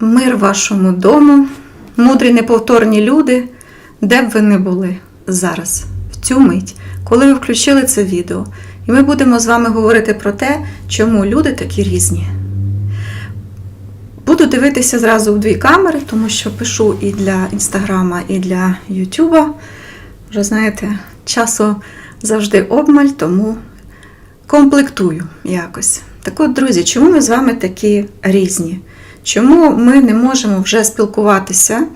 Мир вашому дому, мудрі неповторні люди, де б ви не були зараз, в цю мить, коли ви включили це відео. І ми будемо з вами говорити про те, чому люди такі різні. Буду дивитися зразу в дві камери, тому що пишу і для інстаграма, і для Ютуба. Вже знаєте, часу завжди обмаль, тому комплектую якось. Так от, друзі, чому ми з вами такі різні? Чому ми не можемо вже спілкуватися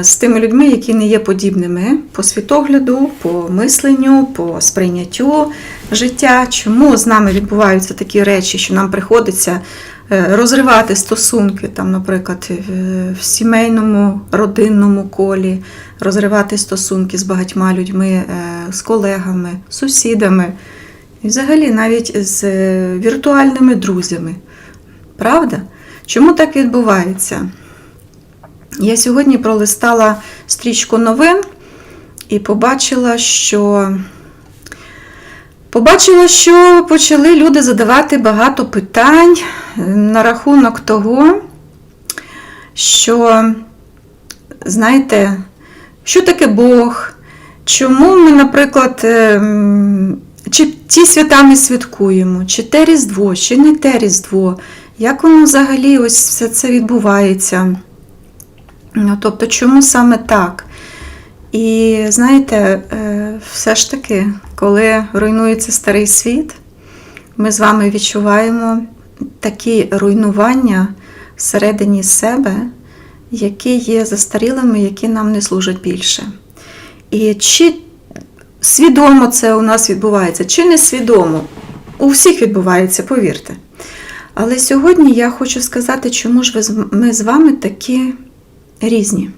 з тими людьми, які не є подібними по світогляду, по мисленню, по сприйняттю життя? Чому з нами відбуваються такі речі, що нам приходиться е, розривати стосунки, там, наприклад, в- в сімейному, родинному колі, розривати стосунки з багатьма людьми, е, з колегами, сусідами, і взагалі навіть з е, віртуальними друзями. Правда? Чому так відбувається? Я сьогодні пролистала стрічку новин і побачила, що побачила, що почали люди задавати багато питань е, на рахунок того, що, знаєте, що таке Бог? Чому ми, наприклад, ем, чи ті свята ми святкуємо, чи те Різдво, чи не те Різдво? Як воно взагалі ось все це відбувається? Ну, тобто, чому саме так? І знаєте, е, все ж таки, коли руйнується старий світ, ми з вами відчуваємо такі руйнування всередині себе, які є застарілими, які нам не служать більше. І чи свідомо це у нас відбувається, чи несвідомо, у всіх відбувається, повірте. Але сьогодні я хочу сказати, чому ж ми з вами такі різні.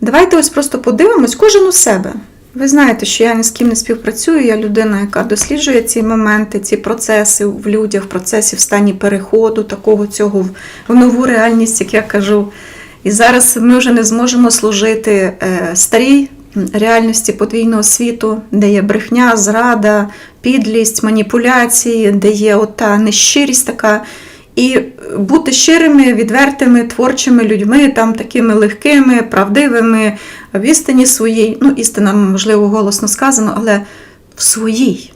Давайте ось просто подивимось кожен у себе. Ви знаєте, що я ні з ким не співпрацюю, я людина, яка досліджує ці моменти, ці процеси в людях, в процесі в стані переходу, такого цього в- нову реальність, як я кажу. І зараз ми вже не зможемо служити е, старій реальності подвійного світу, де є брехня, зрада, підлість, маніпуляції, де є ота нещирість така. І бути щирими, відвертими, творчими людьми, там такими легкими, правдивими, в істині своїй, ну, істина, можливо, голосно сказано, але в своїй,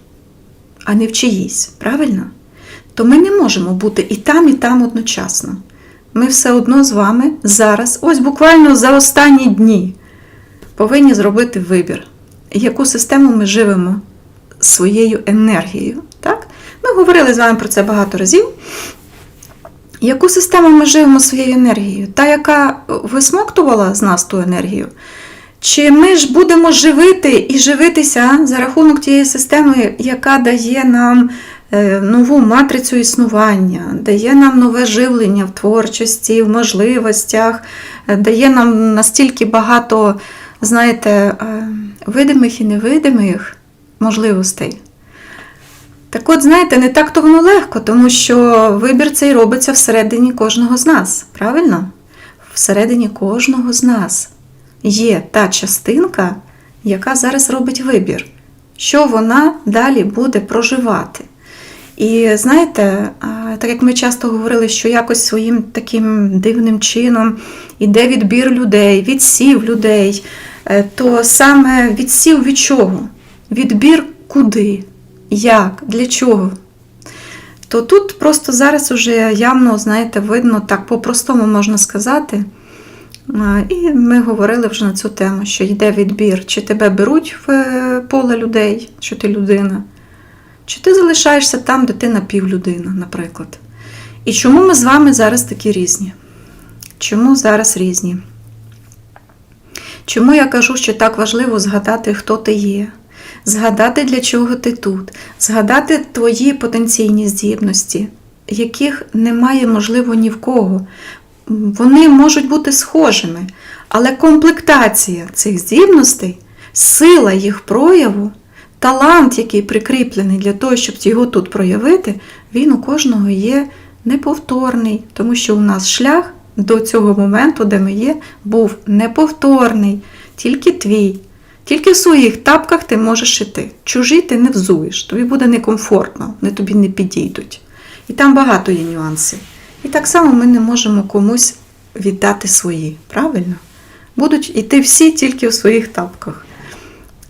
а не в чиїсь, правильно? То ми не можемо бути і там, і там одночасно. Ми все одно з вами зараз, ось буквально за останні дні, повинні зробити вибір, яку систему ми живемо своєю енергією. Так? Ми говорили з вами про це багато разів. Яку систему ми живемо своєю енергією? Та, яка висмоктувала з нас ту енергію? Чи ми ж будемо живити і живитися за рахунок тієї системи, яка дає нам нову матрицю існування, дає нам нове живлення в творчості, в можливостях, е, дає нам настільки багато, знаєте, е, видимих і невидимих можливостей? Так от, знаєте, не так то воно легко, тому що вибір цей робиться всередині кожного з нас, правильно? Всередині кожного з нас є та частинка, яка зараз робить вибір, що вона далі буде проживати. І знаєте, так як ми часто говорили, що якось своїм таким дивним чином іде відбір людей, відсів людей, е, то саме відсів від чого? Відбір куди? Як? Для чого? То тут просто зараз уже явно, знаєте, видно, так по-простому можна сказати. І ми говорили вже на цю тему, що йде відбір, чи тебе беруть в е, поле людей, що ти людина, чи ти залишаєшся там, де ти напівлюдина, наприклад. І чому ми з вами зараз такі різні? Чому зараз різні? Чому я кажу, що так важливо згадати, хто ти є? Згадати, для чого ти тут, згадати твої потенційні здібності, яких немає, можливо, ні в кого. Вони можуть бути схожими, але комплектація цих здібностей, сила їх прояву, талант, який прикріплений для того, щоб його тут проявити, він у кожного є неповторний, тому що у нас шлях до цього моменту, де ми є, був неповторний, тільки твій. Тільки в своїх тапках ти можеш іти. Чужі ти не взуєш, тобі буде некомфортно, вони тобі не підійдуть. І там багато є нюансів. І так само ми не можемо комусь віддати свої. Правильно? Будуть йти всі тільки у своїх тапках.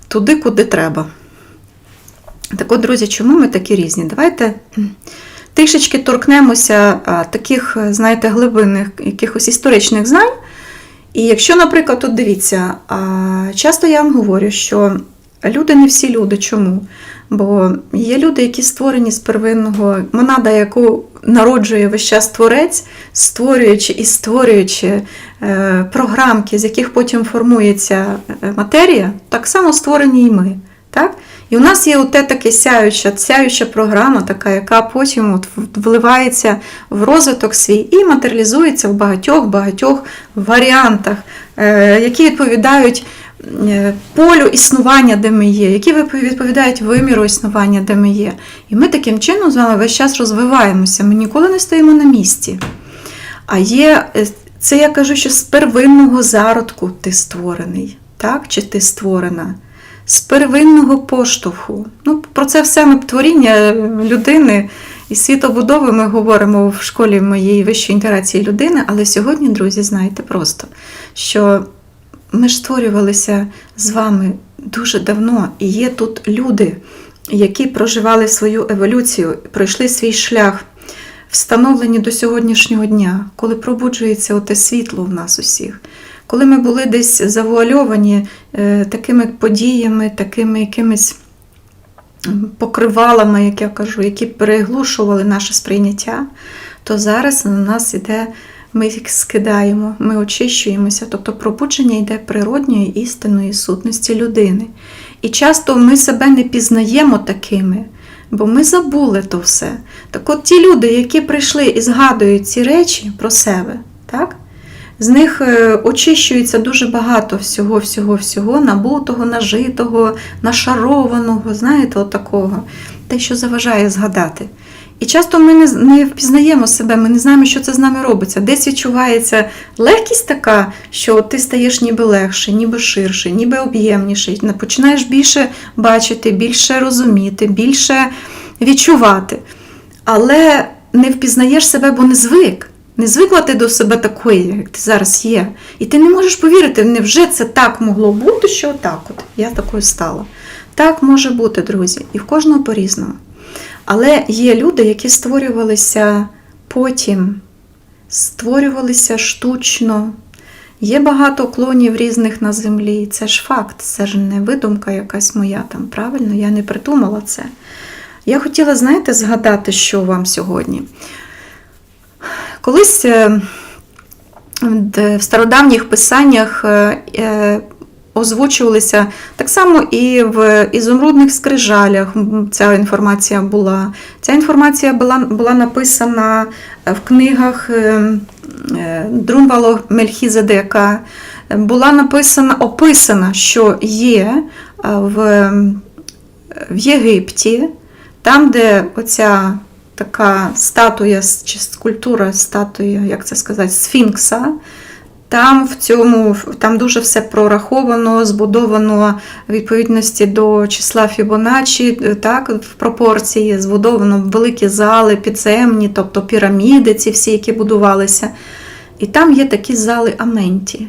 Туди, куди треба. Так от, друзі, чому ми такі різні? Давайте трішечки торкнемося таких, е, знаєте, глибинних якихось історичних знань. І якщо, наприклад, тут дивіться, часто я вам говорю, що люди не всі люди. Чому? Бо є люди, які створені з первинного монада, яку народжує весь час творець, створюючи і створюючи е, програмки, з яких потім формується е, матерія, так само створені і ми. Так? І у нас є оте таке сяюча, сяюча програма, така, яка потім от вливається в розвиток свій і матеріалізується в багатьох-багатьох варіантах, е, які відповідають е, полю існування, де ми є, які відповідають виміру існування, де ми є. І ми таким чином з вами весь час розвиваємося. Ми ніколи не стоїмо на місці. А є, е, це я кажу, що з первинного зародку ти створений, так? Чи ти створена? З первинного поштовху. Ну, про це все ми творіння людини і світобудови ми говоримо в школі моєї вищої інтеграції людини, але сьогодні, друзі, знаєте просто, що ми ж створювалися з вами дуже давно, і є тут люди, які проживали свою еволюцію, пройшли свій шлях, встановлені до сьогоднішнього дня, коли пробуджується оте світло в нас усіх. Коли ми були десь завуальовані е, такими подіями, такими якимись покривалами, як я кажу, які переглушували наше сприйняття, то зараз на нас іде, ми їх скидаємо, ми очищуємося, тобто пробудження йде природньої істинної сутності людини. І часто ми себе не пізнаємо такими, бо ми забули то все. Так от ті люди, які прийшли і згадують ці речі про себе, так? З них е, очищується дуже багато всього, всього, всього, набутого, нажитого, нашарованого, знаєте, отакого, те, що заважає згадати. І часто ми не, не впізнаємо себе, ми не знаємо, що це з нами робиться. Десь відчувається легкість така, що ти стаєш ніби легше, ніби ширше, ніби об'ємніший. Починаєш більше бачити, більше розуміти, більше відчувати. Але не впізнаєш себе, бо не звик. Не звикла ти до себе такої, як ти зараз є. І ти не можеш повірити, невже це так могло бути, що так от я такою стала. Так може бути, друзі, і в кожного по-різному. Але є люди, які створювалися потім, створювалися штучно. Є багато клонів різних на землі. Це ж факт, це ж не видумка якась моя там, правильно? Я не придумала це. Я хотіла, знаєте, згадати, що вам сьогодні. Колись е, в стародавніх писаннях е, е, озвучувалися так само і в ізумрудних скрижалях ця інформація була. Ця інформація була, була написана в книгах Друнвало Мельхізедека. Була написана, описана, що є в, в Єгипті, там, де оця така статуя чи скульптура, статуя, як це сказати, сфінкса. Там в цьому там дуже все прораховано, збудовано в відповідності до числа Фібоначчі, так, в пропорції, збудовано великі зали, підземні, тобто піраміди, ці всі, які будувалися. І там є такі зали Аменті.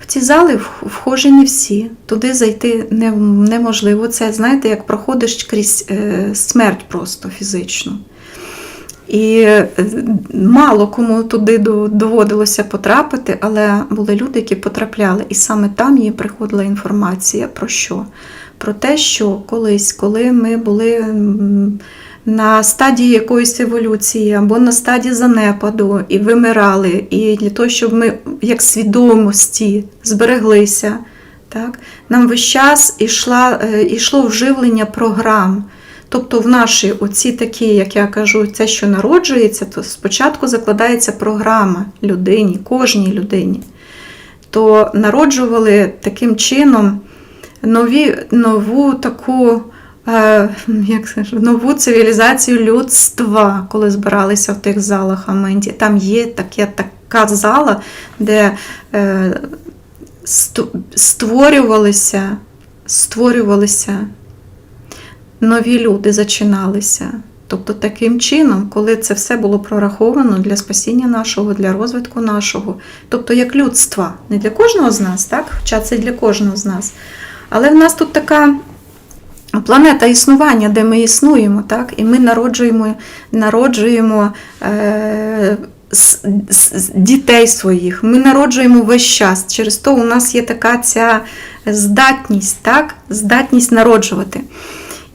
В ці зали вх- вхожі не всі. Туди зайти неможливо. Це, знаєте, як проходиш крізь е, смерть просто фізично. І е, мало кому туди доводилося потрапити, але були люди, які потрапляли, і саме там їй приходила інформація про що? Про те, що колись, коли ми були на стадії якоїсь еволюції або на стадії занепаду і вимирали, і для того, щоб ми як свідомості збереглися, так, нам весь час ішла, е, вживлення програм. Тобто в наші оці такі, як я кажу, це, що народжується, то спочатку закладається програма людині, кожній людині. То народжували таким чином нові, нову таку, е, як ж, нову цивілізацію людства, коли збиралися в тих залах Аменті. Там є таке, така зала, де е, створювалися, створювалися нові люди зачиналися. Тобто таким чином, коли це все було прораховано для спасіння нашого, для розвитку нашого, тобто як людства, не для кожного з нас, так? хоча це для кожного з нас. Але в нас тут така планета існування, де ми існуємо, так? і ми народжуємо, народжуємо е, с- с- дітей своїх, ми народжуємо весь час. Через то у нас є така ця здатність, так? здатність народжувати.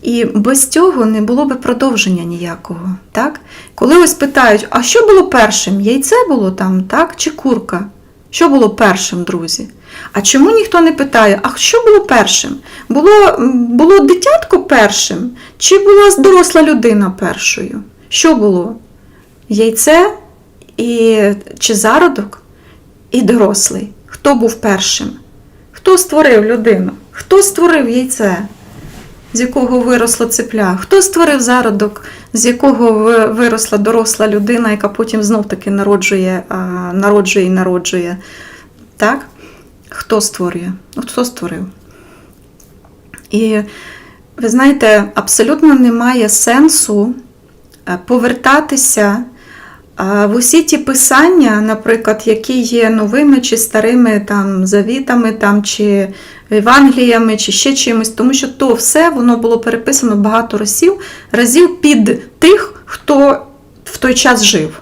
І без цього не було би продовження ніякого. Так? Коли ось питають, а що було першим? Яйце було там, так? чи курка? Що було першим, друзі? А чому ніхто не питає, а що було першим? Було, було дитятко першим, чи була доросла людина першою? Що було? Яйце і, чи зародок і дорослий? Хто був першим? Хто створив людину? Хто створив яйце? З якого виросла цепля? Хто створив зародок, з якого виросла доросла людина, яка потім знов-таки народжує, народжує і народжує? Так? Хто створює? От хто створив? І ви знаєте, абсолютно немає сенсу е, повертатися а, в усі ті писання, наприклад, які є новими чи старими там, завітами, там, чи Євангеліями, чи ще чимось, тому що то все воно було переписано багато разів, разів під тих, хто в той час жив.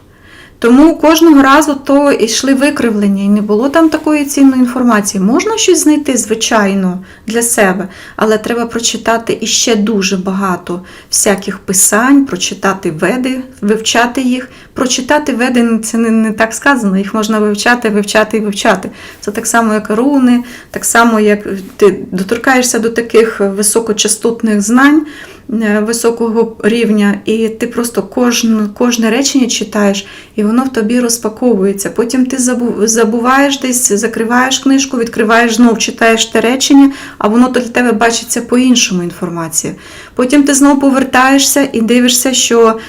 Тому кожного разу то йшли викривлення, і не було там такої цінної інформації. Можна щось знайти, звичайно, для себе, але треба прочитати іще дуже багато всяких писань, прочитати веди, вивчати їх. Прочитати веди це не, не так сказано, їх можна вивчати, вивчати і вивчати. Це так само, як руни, так само, як ти доторкаєшся до таких високочастотних знань високого рівня, і ти просто кожне, кожне речення читаєш, і воно в тобі розпаковується. Потім ти забуваєш десь, закриваєш книжку, відкриваєш знов, читаєш те речення, а воно для тебе бачиться по-іншому інформація. Потім ти знову повертаєшся і дивишся, що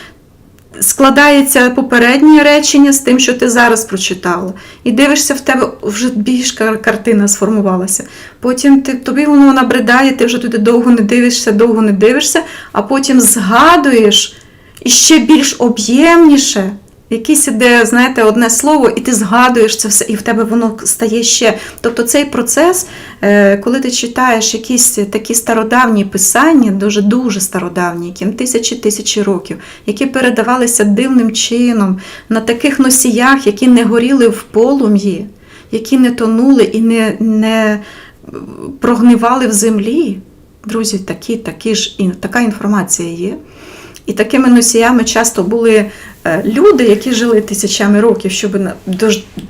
складається попереднє речення з тим, що ти зараз прочитала. І дивишся, в тебе вже більш картина сформувалася. Потім ти, тобі воно набридає, ти вже туди довго не дивишся, довго не дивишся, а потім згадуєш і ще більш об'ємніше. Якесь іде, знаєте, одне слово, і ти згадуєш це все, і в тебе воно стає ще. Тобто цей процес, е, коли ти читаєш якісь такі стародавні писання, дуже дуже стародавні, яким тисячі тисячі років, які передавалися дивним чином на таких носіях, які не горіли в полум'ї, які не тонули і не, не прогнивали в землі. Друзі, такі, такі ж така інформація є. І такими носіями часто були е, люди, які жили тисячами років, щоб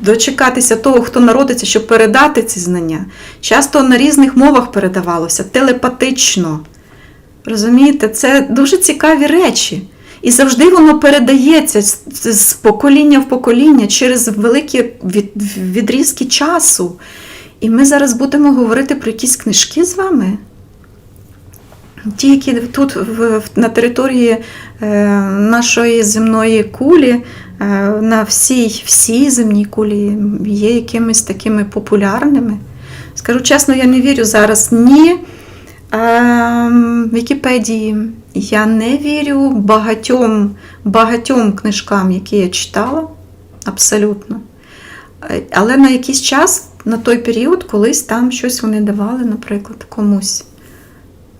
дочекатися того, хто народиться, щоб передати ці знання. Часто на різних мовах передавалося, телепатично. Розумієте, це дуже цікаві речі. І завжди воно передається з, з покоління в покоління через великі відрізки часу. І ми зараз будемо говорити про якісь книжки з вами. Ті, які тут на території е, нашої земної кулі, е, на всій, всій земній кулі є якимись такими популярними. Скажу чесно, я не вірю зараз ні е, Вікіпедії, я не вірю багатьом, багатьом книжкам, які я читала, абсолютно. Але на якийсь час, на той період, колись там щось вони давали, наприклад, комусь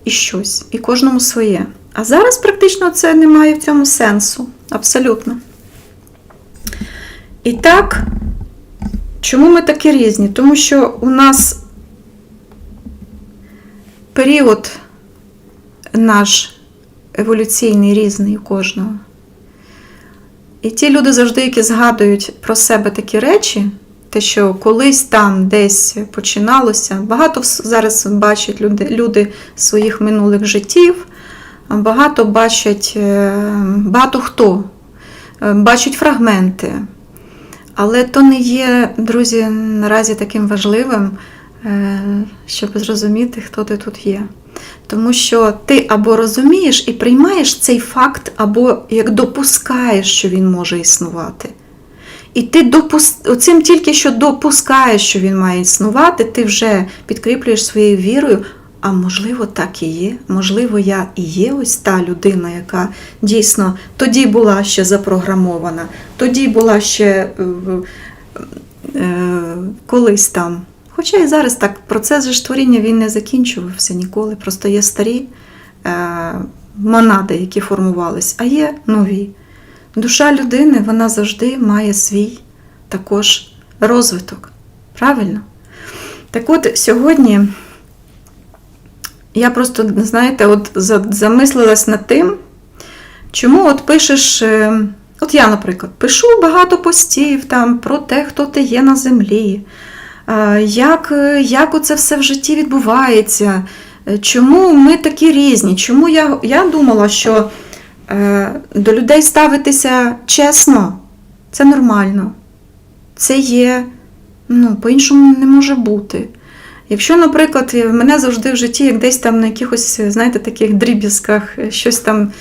і щось, і кожному своє. А зараз практично це не має в цьому сенсу. Абсолютно. І так, чому ми такі різні? Тому що у нас період наш еволюційний різний у кожного. І ті люди завжди, які згадують про себе такі речі, те, що колись там десь починалося, багато зараз бачать люди, люди своїх минулих життів, багато бачать, е, багато хто е, бачать фрагменти. Але то не є, друзі, наразі таким важливим, е, щоб зрозуміти, хто ти тут є. Тому що ти або розумієш і приймаєш цей факт, або як допускаєш, що він може існувати. І ти допус... оцим тільки що допускаєш, що він має існувати, ти вже підкріплюєш своєю вірою А можливо, так і є. Можливо, я і є ось та людина, яка дійсно тоді була ще запрограмована, тоді була ще е, е, колись там. Хоча і зараз так, процес же ж творіння він не закінчувався ніколи. Просто є старі е, монади, які формувались, а є нові. Душа людини вона завжди має свій також розвиток. Правильно? Так от сьогодні я просто, знаєте, от замислилась над тим, чому от пишеш. е, От я, наприклад, пишу багато постів там про те, хто ти є на землі, е, як, е, як оце все в житті відбувається, чому ми такі різні, чому я, я думала, що до людей ставитися чесно, це нормально. Це є, ну, по-іншому не може бути. Якщо, наприклад, мене завжди в житті, як десь там на якихось, знаєте, таких дріб'язках, е, щось там,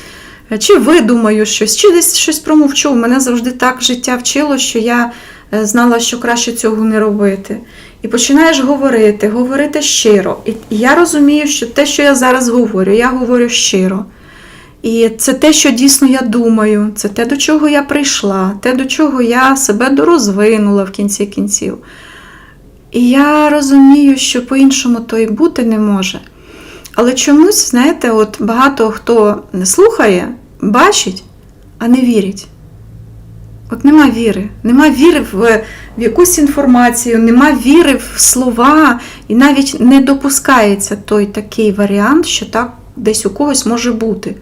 е, чи видумаю щось, чи десь щось промовчу, мене завжди так життя вчило, що я е, знала, що краще цього не робити. І починаєш говорити, говорити щиро. І я розумію, що те, що я зараз говорю, я говорю щиро. І це те, що дійсно я думаю, це те, до чого я прийшла, те, до чого я себе дорозвинула в кінці кінців. І я розумію, що по-іншому то і бути не може. Але чомусь, знаєте, от багато хто не слухає, бачить, а не вірить. От нема віри. Нема віри в, в якусь інформацію, нема віри в слова, і навіть не допускається той такий варіант, що так десь у когось може бути.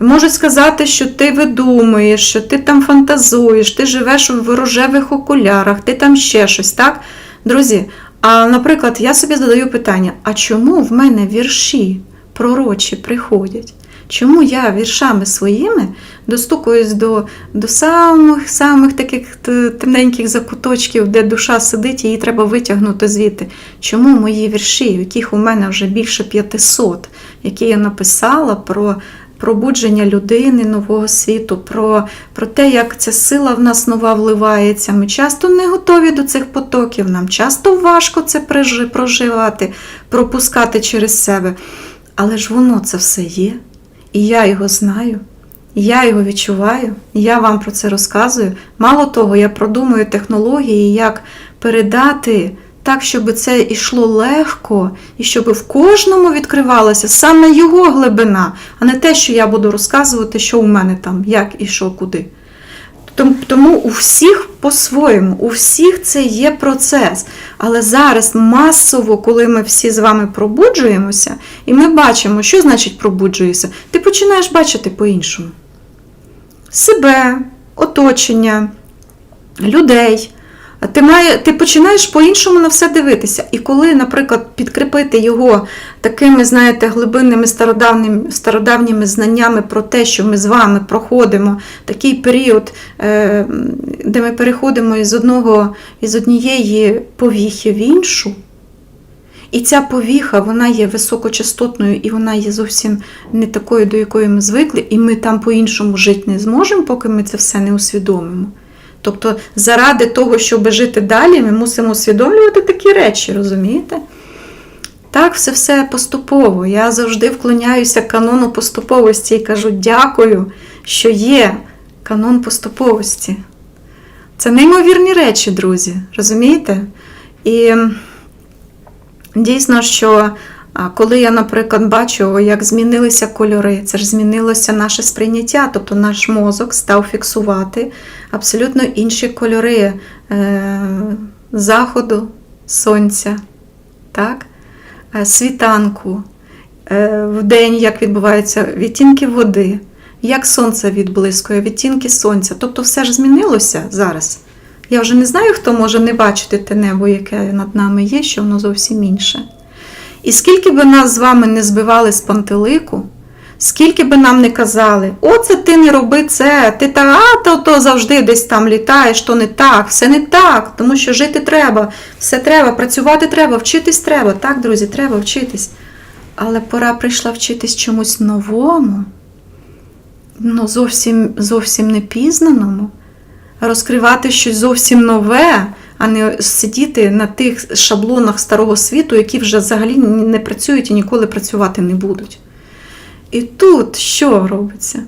Можуть сказати, що ти видумуєш, що ти там фантазуєш, ти живеш в рожевих окулярах, ти там ще щось, так? Друзі, а наприклад, я собі задаю питання: а чому в мене вірші пророчі приходять? Чому я віршами своїми достукуюсь до, до самих самих таких темненьких закуточків, де душа сидить, її треба витягнути звідти? Чому мої вірші, яких у мене вже більше 500, які я написала про пробудження людини нового світу, про, про те, як ця сила в нас нова вливається. Ми часто не готові до цих потоків, нам часто важко це проживати, пропускати через себе. Але ж воно це все є. І я його знаю, я його відчуваю, я вам про це розказую. Мало того, я продумую технології, як передати так, щоб це йшло легко, і щоб в кожному відкривалася саме його глибина, а не те, що я буду розказувати, що у мене там, як і що, куди. Тому у всіх по-своєму, у всіх це є процес. Але зараз масово, коли ми всі з вами пробуджуємося, і ми бачимо, що значить пробуджуєшся, ти починаєш бачити по-іншому. Себе, оточення, людей. Ти, має, ти починаєш по-іншому на все дивитися. І коли, наприклад, підкріпити його такими, знаєте, глибинними стародавніми, стародавніми знаннями про те, що ми з вами проходимо такий період, е, де ми переходимо із одного із однієї повіхи в іншу. І ця повіха, вона є високочастотною, і вона є зовсім не такою, до якої ми звикли, і ми там по-іншому жити не зможемо, поки ми це все не усвідомимо. Тобто, заради того, щоб жити далі, ми мусимо усвідомлювати такі речі, розумієте? Так, все все поступово. Я завжди вклоняюся канону поступовості і кажу дякую, що є канон поступовості. Це неймовірні речі, друзі, розумієте? І дійсно, що а, коли я, наприклад, бачу, як змінилися кольори, це ж змінилося наше сприйняття, тобто наш мозок став фіксувати абсолютно інші кольори е, заходу, сонця, так? е, світанку, е, в день, як відбуваються відтінки води, як сонце відблискує, відтінки сонця. Тобто все ж змінилося зараз. Я вже не знаю, хто може не бачити те небо, яке над нами є, що воно зовсім інше. І скільки би нас з вами не збивали з пантелику, скільки би нам не казали, оце ти не роби це, ти та, а, то, то завжди десь там літаєш, то не так, все не так, тому що жити треба, все треба, працювати треба, вчитись треба. Так, друзі, треба вчитись. Але пора прийшла вчитись чомусь новому, ну, зовсім, зовсім непізнаному, розкривати щось зовсім нове, а не сидіти на тих шаблонах старого світу, які вже взагалі не працюють і ніколи працювати не будуть. І тут що робиться?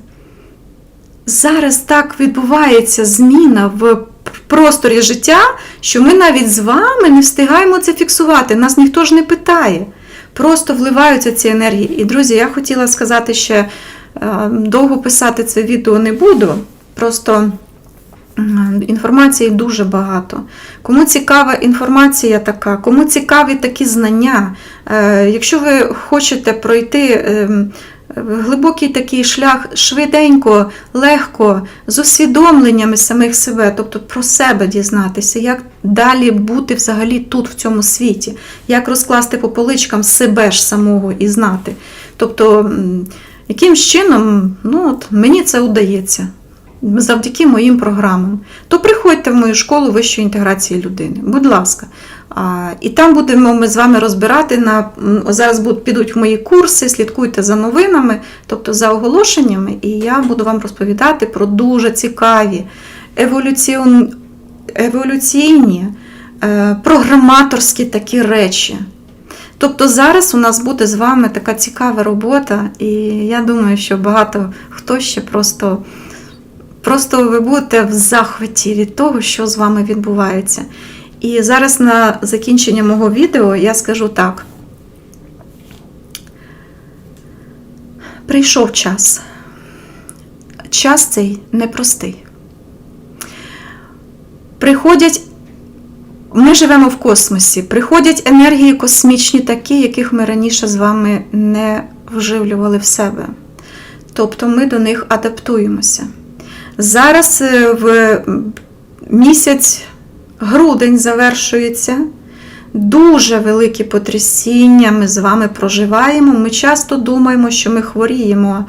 Зараз так відбувається зміна в просторі життя, що ми навіть з вами не встигаємо це фіксувати. Нас ніхто ж не питає. Просто вливаються ці енергії. І, друзі, я хотіла сказати ще е, довго писати це відео не буду. Просто інформації дуже багато. Кому цікава інформація така, кому цікаві такі знання, е, якщо ви хочете пройти ем, глибокий такий шлях швиденько, легко, з усвідомленнями самих себе, тобто про себе дізнатися, як далі бути взагалі тут, в цьому світі, як розкласти по поличкам себе ж самого і знати. Тобто, м, якимсь чином, ну от мені це удається. Завдяки моїм програмам, то приходьте в мою школу вищої інтеграції людини. Будь ласка. І там будемо ми з вами розбирати на зараз будуть підуть мої курси, слідкуйте за новинами, тобто за оголошеннями, і я буду вам розповідати про дуже цікаві еволюціон... еволюційні, е, програматорські такі речі. Тобто зараз у нас буде з вами така цікава робота, і я думаю, що багато хто ще просто, просто ви будете в захваті від того, що з вами відбувається. І зараз на закінчення мого відео я скажу так. Прийшов час. Час цей непростий. Приходять, ми живемо в космосі, приходять енергії космічні такі, яких ми раніше з вами не вживлювали в себе. Тобто ми до них адаптуємося. Зараз е, в місяць грудень завершується. Дуже великі потрясіння ми з вами проживаємо. Ми часто думаємо, що ми хворіємо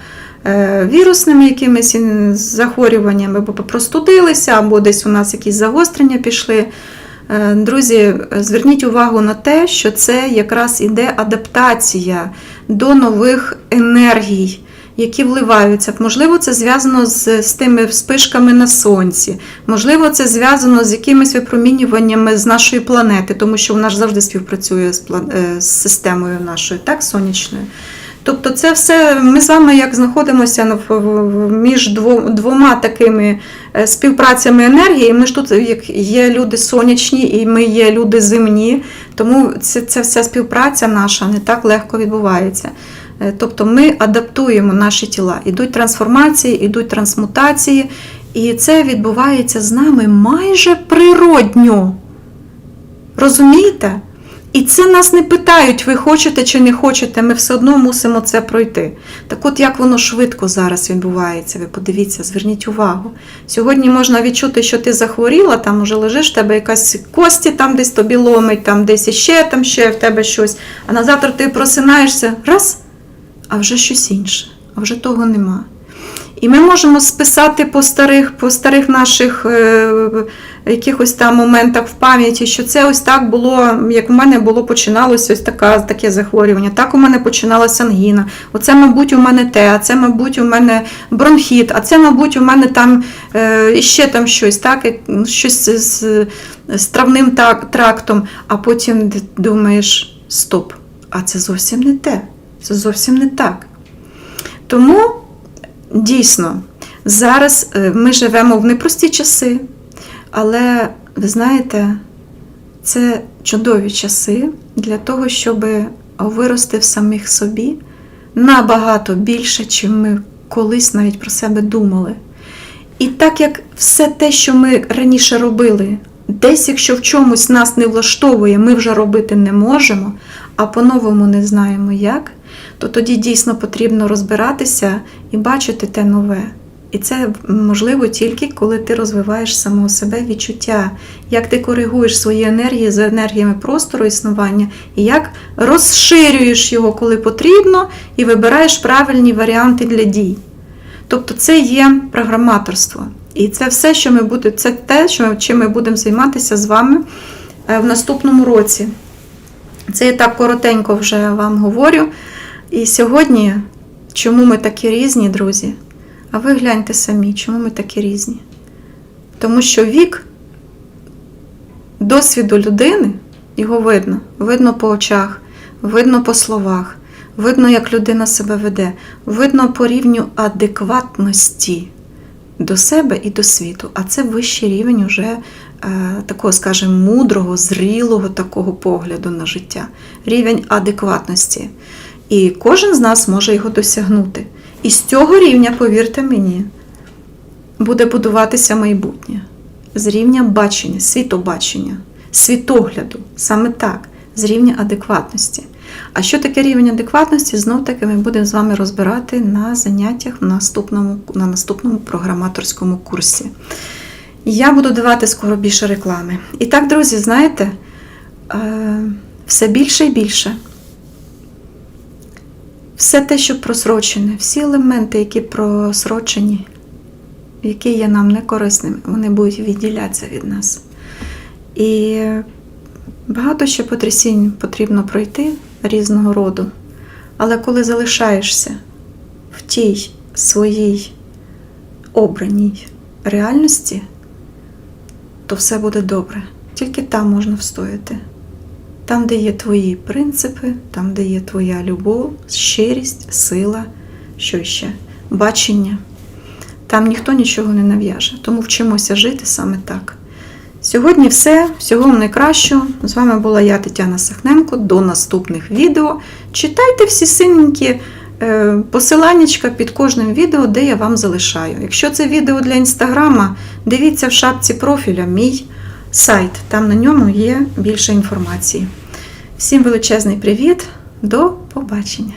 е, вірусними якимись захворюваннями, бо простудилися, або десь у нас якісь загострення пішли. Е, Друзі, зверніть увагу на те, що це якраз іде адаптація до нових енергій, які вливаються. Можливо, це зв'язано з, з тими вспишками на сонці, можливо, це зв'язано з якимись випромінюваннями з нашої планети, тому що вона ж завжди співпрацює з, план- е, з системою нашою, так, сонячною. Тобто, це все ми з вами як знаходимося в- між двома такими е, співпрацями енергії. Ми ж тут як є люди сонячні, і ми є люди земні, тому це вся співпраця наша не так легко відбувається. Е, Тобто ми адаптуємо наші тіла. Ідуть трансформації, ідуть трансмутації, і це відбувається з нами майже природньо. Розумієте? І це нас не питають, ви хочете чи не хочете, ми все одно мусимо це пройти. Так от як воно швидко зараз відбувається, ви подивіться, зверніть увагу. Сьогодні можна відчути, що ти захворіла, там уже лежиш, в тебе якась кості там десь тобі ломить, там десь іще там ще в тебе щось. А на завтра ти просинаєшся, раз, а вже щось інше, а вже того нема. І ми можемо списати по старих, по старих наших е, якихось там моментах в пам'яті, що це ось так було, як у мене було починалося ось така, таке захворювання. Так у мене починалася ангіна. Оце, мабуть, у мене те, а це, мабуть, у мене бронхіт, а це, мабуть, у мене там е, іще там щось, так, ну, щось з, з травним трактом, а потім думаєш, стоп, а це зовсім не те. Це зовсім не так. Тому дійсно, зараз е, ми живемо в непрості часи, але ви знаєте, це чудові часи для того, щоб вирости в самих собі набагато більше, чим ми колись навіть про себе думали. І так як все те, що ми раніше робили, десь, якщо в чомусь нас не влаштовує, ми вже робити не можемо, а по-новому не знаємо як, то тоді дійсно потрібно розбиратися і бачити те нове. І це можливо тільки коли ти розвиваєш самого себе відчуття, як ти коригуєш свої енергії за енергіями простору існування, і як розширюєш його, коли потрібно, і вибираєш правильні варіанти для дій. Тобто це є програматорство. І це все, що ми будемо, це те, що, чим ми будемо займатися з вами е, в наступному році. Це я так коротенько вже вам говорю. І сьогодні, чому ми такі різні, друзі? А ви гляньте самі, чому ми такі різні? Тому що вік досвіду людини, його видно. Видно по очах, видно по словах, видно, як людина себе веде, видно по рівню адекватності до себе і до світу. А це вищий рівень уже е, такого, скажімо, мудрого, зрілого такого погляду на життя, рівень адекватності. І кожен з нас може його досягнути. І з цього рівня, повірте мені, буде будуватися майбутнє з рівня бачення, світобачення, світогляду, саме так, з рівня адекватності. А що таке рівень адекватності, знов таки ми будемо з вами розбирати на заняттях в наступному, на наступному програматорському курсі. Я буду давати скоро більше реклами. І так, друзі, знаєте, е, все більше і більше. Все те, що просрочене, всі елементи, які просрочені, які є нам некорисними, вони будуть відділятися від нас. І багато ще потрясінь потрібно пройти різного роду. Але коли залишаєшся в тій своїй обраній реальності, то все буде добре. Тільки там можна встояти. Там, де є твої принципи, там, де є твоя любов, щирість, сила, що ще, бачення. Там ніхто нічого не нав'яже. Тому вчимося жити саме так. Сьогодні все. Всього вам найкращого. З вами була я, Тетяна Сахненко. До наступних відео. Читайте всі синенькі е, посиланнячка під кожним відео, де я вам залишаю. Якщо це відео для інстаграма, дивіться в шапці профіля мій сайт. Там на ньому є більше інформації. Всім величезний привіт, до побачення!